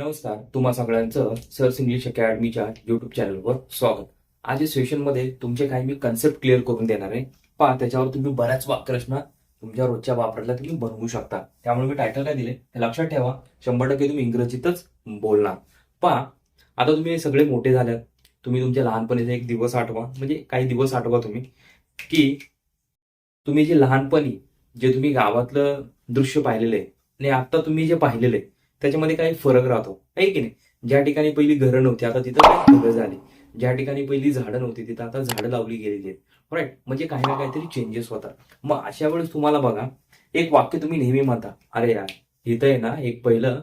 नमस्कार तुम्हा सगळ्यांचं सर्स इंग्लिश अकॅडमीच्या युट्यूब चॅनलवर स्वागत. आज या सेशनमध्ये तुमचे काही मी कन्सेप्ट क्लिअर करून देणार आहे. पहा त्याच्यावर तुम्ही बऱ्याच वाक्यरचना तुमच्या रोजच्या वापरातल्या तुम्ही बनवू शकता. त्यामुळे मी टायटल काय दिले हे लक्षात ठेवा. शंभर टक्के तुम्ही इंग्रजीतच बोलणार. पहा आता तुम्ही सगळे मोठे झाल्यात. तुम्ही तुमच्या लहानपणीचा एक दिवस आठवा म्हणजे काही दिवस आठवा तुम्ही की तुम्ही जे लहानपणी जे तुम्ही गावातलं दृश्य पाहिलेलं आहे आणि आता तुम्ही जे पाहिलेलं आहे त्याच्यामध्ये काही फरक राहतो. आहे की नाही? ज्या ठिकाणी पहिली घरं नव्हती आता तिथं काही घरं झाली. ज्या ठिकाणी पहिली झाडं नव्हती तिथं आता झाडं लावली गेलेली आहेत. राईट म्हणजे काही ना काहीतरी चेंजेस होतात. मग अशा वेळेस तुम्हाला बघा एक वाक्य तुम्ही नेहमी म्हणता अरे यार इथं आहे ना एक पहिलं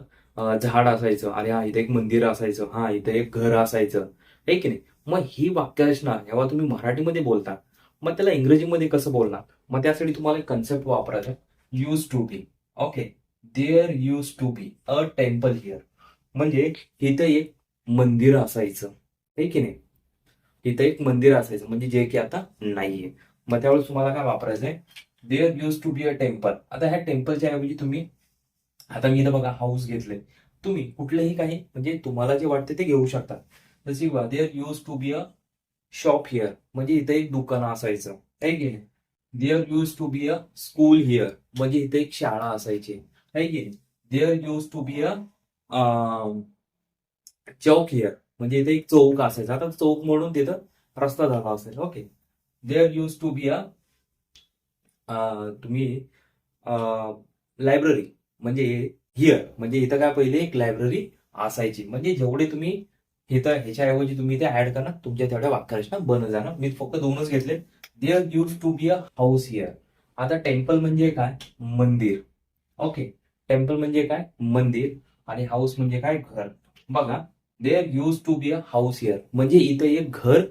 झाड असायचं. अरे हा इथं एक मंदिर असायचं. हा इथं एक घर असायचं. आहे की नाही? मग ही वाक्यरचना जेव्हा तुम्ही मराठीमध्ये बोलता. मग त्याला इंग्रजीमध्ये कसं बोलणार? मग त्यासाठी तुम्हाला एक कन्सेप्ट वापरायचा. Use to be okay there use to be a temple here म्हणजे इथं एक मंदिर असायचं. आहे की नाही? इथं एक मंदिर असायचं. म्हणजे जे की आता नाहीये. मग त्यावेळेस तुम्हाला काय वापरायचं आहे? There use to be a temple आता ह्या टेम्पलच्या ऐवजी तुम्ही आता मी इथं बघा हाऊस घेतले तुम्ही कुठलंही काही म्हणजे तुम्हाला जे वाटते ते घेऊ शकता. जशी there use to be a shop here म्हणजे इथं एक दुकान असायचं. आहे? की नाही there use to be a school here म्हणजे इथे एक शाळा असायची. है की नाही there use to be a chowk here म्हणजे इथे एक चौक असायचा. आता चौक म्हणून तिथं रस्ता झाला असेल. Okay there use to be a तुम्ही लायब्ररी म्हणजे हिअर म्हणजे इथं काय पहिले एक लायब्ररी असायची. म्हणजे जेवढे तुम्ही इथं ह्याच्याऐवजी तुम्ही इथे ऍड करा तुमच्या तेवढ्या वाक्यरचना बन जाणार मी फक्त दोनच घेतले. There use to be a house here आता टेम्पल म्हणजे काय? मंदिर. ओके टेम्पल म्हणजे काय? मंदिर आणि हाऊस म्हणजे काय? घर. बघा there use to be a house here म्हणजे इथं एक घर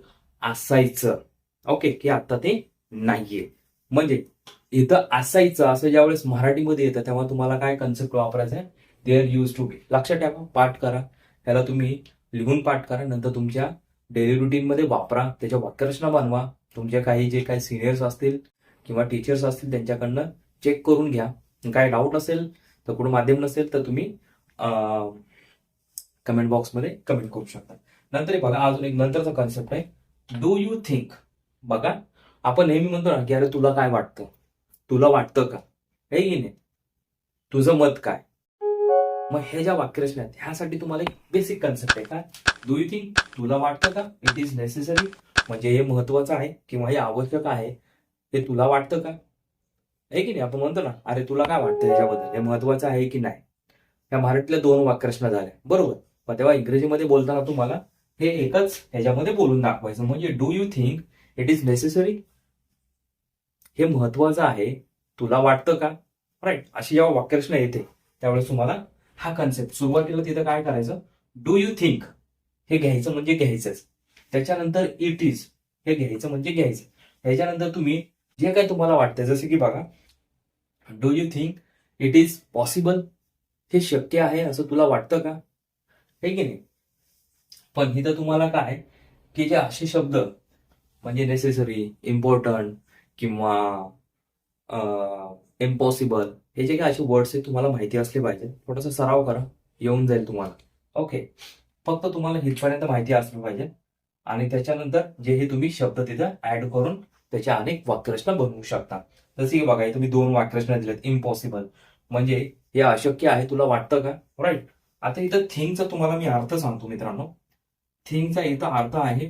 असायचं. ओके की आता ते नाहीये. म्हणजे इथं असायचं असं ज्यावेळेस मराठीमध्ये येतं तेव्हा तुम्हाला काय कन्सेप्ट वापरायचा आहे देअर यूज टू बी लक्षात ठेवा पाठ करा. त्याला तुम्ही लिहून पाठ करा नंतर तुमच्या डेली रुटीनमध्ये वापरा. त्याच्या वाक्यरचना बनवा. तुमच्या काही जे काही सिनियर्स असतील किंवा टीचर्स असतील त्यांच्याकडनं चेक करून घ्या. काय डाऊट असेल तर कुठं माध्यम नसेल तर तुम्ही कमेंट बॉक्समध्ये कमेंट करू शकता. नंतर हे बघा अजून एक नंतरचा कन्सेप्ट आहे. डू यू थिंक बघा आपण नेहमी म्हणतो ना की अरे तुला काय वाटतं? तुला वाटतं का? हे की नाही? तुझं मत काय? मग हे ज्या वाक्यरचना आहेत ह्यासाठी तुम्हाला एक बेसिक कन्सेप्ट आहे काय डू यू थिंक तुला वाटतं का? इट इज नेसेसरी म्हणजे हे महत्वाचं आहे किंवा हे आवश्यक आहे. ते तुला वाटतं का? आहे की नाही? आपण म्हणतो ना अरे तुला काय वाटतं याच्याबद्दल हे महत्वाचं आहे की नाही? या मराठीतल्या दोन वाक्यरचना झाल्या. बरोबर? मग तेव्हा इंग्रजीमध्ये बोलताना तुम्हाला हे एकच ह्याच्यामध्ये बोलून दाखवायचं. म्हणजे do you think it is necessary हे महत्वाचं आहे. तुला वाटतं का? राईट अशी जेव्हा वाक्यरचना येते त्यावेळेस तुम्हाला हा कन्सेप्ट सुरुवातीला तिथं काय करायचं? डू यू थिंक हे घ्यायचं म्हणजे घ्यायचंच. त्याच्यानंतर इट इज हे घ्यायचं म्हणजे घ्यायचं. ह्याच्यानंतर तुम्ही जे काही तुम्हाला वाटतंय जसे की बघा do you think it is possible हे शक्य आहे असं तुला वाटतं का? हे की नाही? पण इथं तुम्हाला काय की जे असे शब्द म्हणजे नेसेसरी इम्पॉर्टंट किंवा इम्पॉसिबल हे जे काही असे वर्ड्स आहेत तुम्हाला माहिती असले पाहिजे. थोडासा सराव करा येऊन जाईल तुम्हाला. ओके फक्त तुम्हाला हितपर्यंत माहिती असली पाहिजे. आणि त्याच्यानंतर जे हे तुम्ही शब्द तिथं ऍड करून त्याच्या अनेक वाक्यरचना बनवू शकता जसे की बघा तुम्ही दोन वाक्यरचना दिल्यात इम्पॉसिबल म्हणजे हे अशक्य आहे तुला वाटतं का? राईट आता इथं थिंगचा तुम्हाला मी अर्थ सांगतो मित्रांनो. थिंगचा इथं अर्थ आहे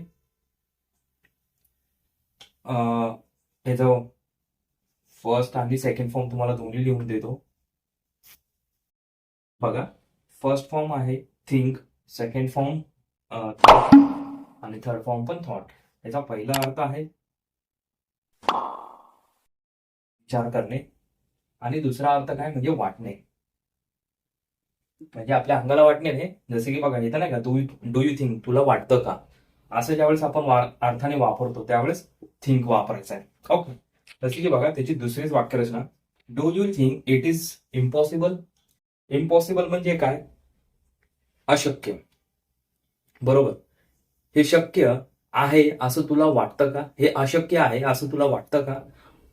याचा फर्स्ट आणि सेकंड फॉर्म तुम्हाला दोन्ही लिहून देतो. बघा फर्स्ट फॉर्म आहे थिंक सेकंड फॉर्म आणि थर्ड फॉर्म पण थॉट याचा पहिला अर्थ आहे विचार करणे. आणि दुसरा अर्थ काय म्हणजे वाटणे. म्हणजे आपल्या अंगाला वाटणे हे जसे की बघा इथं नाही का डू डू यू थिंक तुला वाटतं का? असं ज्यावेळेस आपण अर्थाने वापरतो त्यावेळेस थिंक वापरायचं आहे. ओके जसे की बघा त्याची दुसरीच वाक्यरचना do you think it is impossible impossible म्हणजे काय? अशक्य. बरोबर. हे शक्य आहे असं तुला वाटतं का? हे अशक्य आहे असं तुला वाटतं का?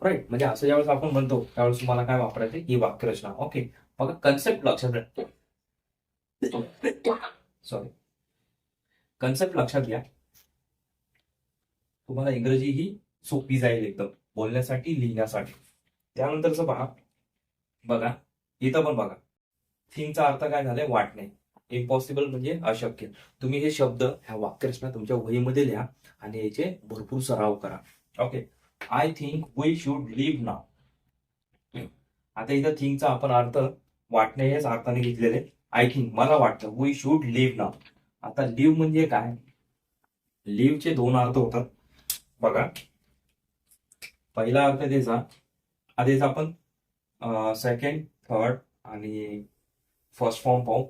राईट म्हणजे असं ज्यावेळेस आपण म्हणतो त्यावेळेस तुम्हाला काय वापरायचं? ही वाक्यरचना. ओके बघा कन्सेप्ट लक्षात सॉरी कन्सेप्ट लक्षात घ्या. तुम्हाला इंग्रजी ही सोपी जाईल एकदम. बोलण्यासाठी लिहिण्यासाठी. त्यानंतरच पहा. बघा. इथं पण बघा. थिंगचा अर्थ काय झालाय? वाटणे. इम्पॉसिबल म्हणजे अशक्य. तुम्ही हे शब्द ह्या वाक्यरचना तुमच्या वहीमध्ये लिहा आणि याचे भरपूर सराव करा. Okay I think we should leave now आता इथं थिंकचा आपण अर्थ वाटणे याच अर्थाने घेतलेले. आय थिंक मला वाटतं वी शुड लिव्ह नाव आता लिव्ह म्हणजे काय? लिव्हचे दोन अर्थ होतात. बघा. पहिला अर्थ त्याचा आधीच आपण सेकंड थर्ड आणि फर्स्ट फॉर्म पाहू.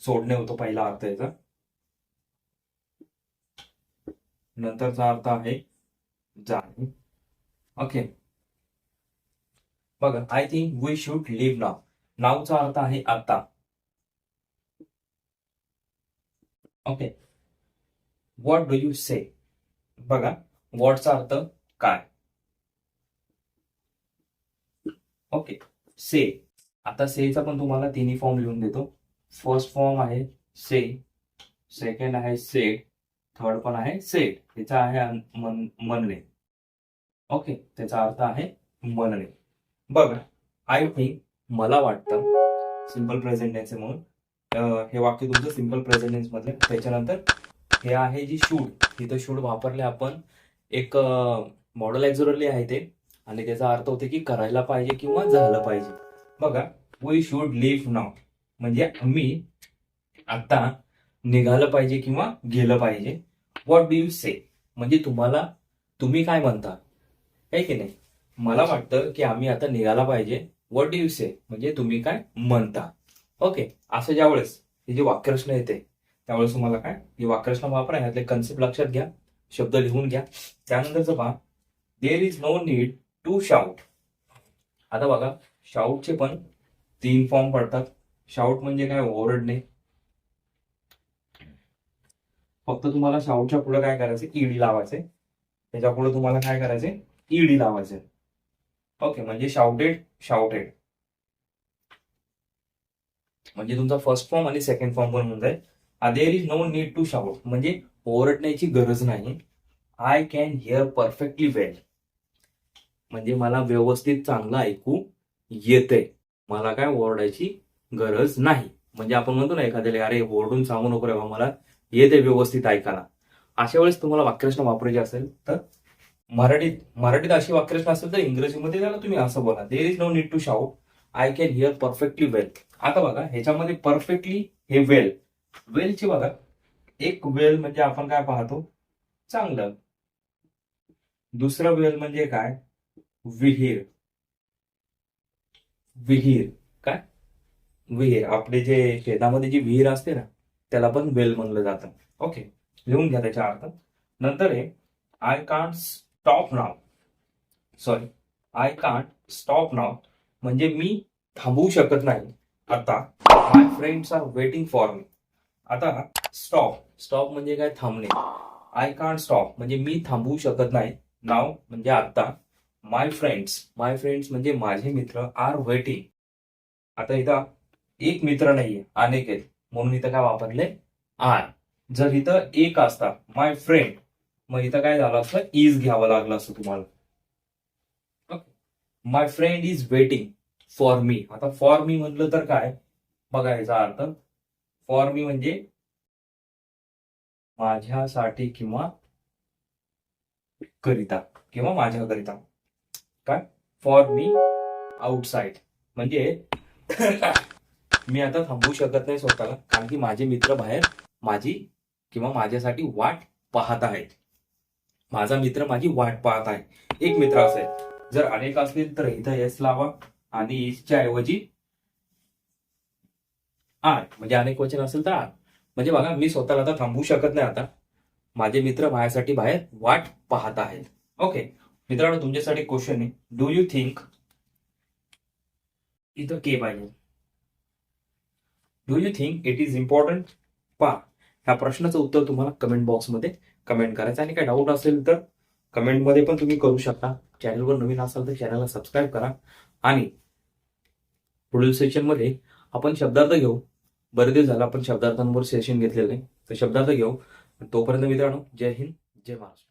सोडणे होतो पहिला अर्थ याचा. नंतरचा अर्थ आहे जाणे ओके बघा I think we should leave now नावचा अर्थ आहे आता. Okay what do you say बघा व्हॉटचा अर्थ काय? ओके से आता सेचा पण तुम्हाला तिन्ही फॉर्म लिहून देतो. फर्स्ट फॉर्म आहे से सेकंड आहे सेट थर्ड पण आहे सेट याचा आहे अन- मन म्हणणे ओके त्याचा अर्थ आहे म्हणणे बघ आय थिंक मला वाटतं सिंपल प्रेझेंट टेन्स म्हणून. हे वाक्य तुमचं सिंपल प्रेझेंट टेन्स त्याच्यानंतर हे आहे जी शूड तिथं शूड वापरले आपण. एक मॉडल ऍक्झोरली आहे ते. आणि त्याचा अर्थ होते की करायला पाहिजे किंवा झालं पाहिजे. बघा वी शूड लिव्ह नाव म्हणजे आम्ही आता निघालं पाहिजे किंवा गेलं पाहिजे. व्हॉट डू यू से म्हणजे तुम्हाला तुम्ही काय म्हणता? आहे की नाही? मला वाटतं की आम्ही आता निघाला पाहिजे. व्हॉट डू यू से म्हणजे तुम्ही काय म्हणता. ओके असं ज्यावेळेस ही जी वाक्यरचना येते त्यावेळेस तुम्हाला काय? ही वाक्यरचना वापरा यातले कन्सेप्ट लक्षात घ्या शब्द लिहून घ्या. त्यानंतरचं पहा there is no need to shout आता बघा शाऊटचे पण तीन फॉर्म पडतात. शाऊट म्हणजे काय? ओरडणे. फक्त तुम्हाला शाऊटच्या पुढे काय करायचे? ईडी लावायचे त्याच्या पुढे तुम्हाला काय करायचे ईडी लावायचे ओके म्हणजे शाउटेड शाउटेड म्हणजे तुमचा फर्स्ट फॉर्म आणि सेकंड फॉर्म पण म्हणून जाईल there is no need to shout म्हणजे ओरडण्याची गरज नाही. I can hear perfectly well म्हणजे मला व्यवस्थित चांगलं ऐकू येते मला काय ओरडायची गरज नाही. म्हणजे आपण म्हणतो ना एखाद्याला अरे ओरडून सांगू नको रे मला येते व्यवस्थित ऐकायला. अशा वेळेस तुम्हाला वाक्यरचना वापरायची असेल तर मराठीत मराठीत अशी वाक्यरचना असेल तर इंग्रजीमध्ये त्याला तुम्ही असं बोला. There is no need to shout I can hear perfectly well आता बघा ह्याच्यामध्ये परफेक्टली हे वेल वेलची बघा. एक वेल म्हणजे आपण काय पाहतो? चांगलं. दुसरं वेल म्हणजे काय? विहीर. विहीर. काय? विहीर. आपले जे शेतामध्ये जी विहीर असते ना त्याला पण वेल म्हणलं जातं. ओके लिहून घ्या त्याच्या अर्थ. नंतर आहे I can't stop now sorry I can't stop now म्हणजे मी थांबवू शकत नाही. आता my friends are waiting for me आता स्टॉप स्टॉप म्हणजे काय? थांबणे. आय कांट स्टॉप म्हणजे मी थांबवू शकत नाही. नाव म्हणजे आता माय फ्रेंड्स माय फ्रेंड्स म्हणजे माझे मित्र आर वेटिंग आता इथं एक मित्र नाहीये. अनेक आहेत. म्हणून इथं काय वापरले? आय जर इथं एक असता माय फ्रेंड मग इथं काय झालं असतं? इज घ्यावं लागलं असतं तुम्हाला. My friend is waiting for me आता फॉर मी म्हटलं तर काय? बघा याचा अर्थ फॉर मी म्हणजे माझ्यासाठी किंवा करिता किंवा माझ्याकरिता काय? फॉर मी आउटसाइड म्हणजे मी आता थांबू शकत नाही स्वतःला कारण की माझे मित्र बाहेर माझी किंवा माझ्यासाठी वाट पाहत आहेत. माझा मित्र माझी वाट पाहत आहे. एक मित्र असेल. जर अनेक असतील तर इथं एस लावा आणि इसच्या ऐवजी आर म्हणजे अनेक वचन असेल तर आर म्हणजे बघा मी स्वतःला आता थांबवू शकत नाही आता. माझे मित्र माझ्यासाठी बाहेर वाट पाहत आहेत. ओके मित्रांनो तुमच्यासाठी क्वेश्चन आहे. डू यू थिंक इथं के पाहिजे? Do you think it is important पा ह्या प्रश्नाचं उत्तर तुम्हाला कमेंट बॉक्समध्ये कमेंट करायचं. आणि काय डाऊट असेल तर कमेंटमध्ये पण तुम्ही करू शकता. चॅनलवर नवीन असाल तर चॅनलला सबस्क्राईब करा. आणि पुढील सेशनमध्ये आपण शब्दार्थ घेऊ. बरेच दिवस झाला आपण शब्दार्थांवर सेशन घेतलेलं नाही. तर शब्दार्थ घेऊ. तोपर्यंत मित्रांनो जय हिंद जय महाराष्ट्र.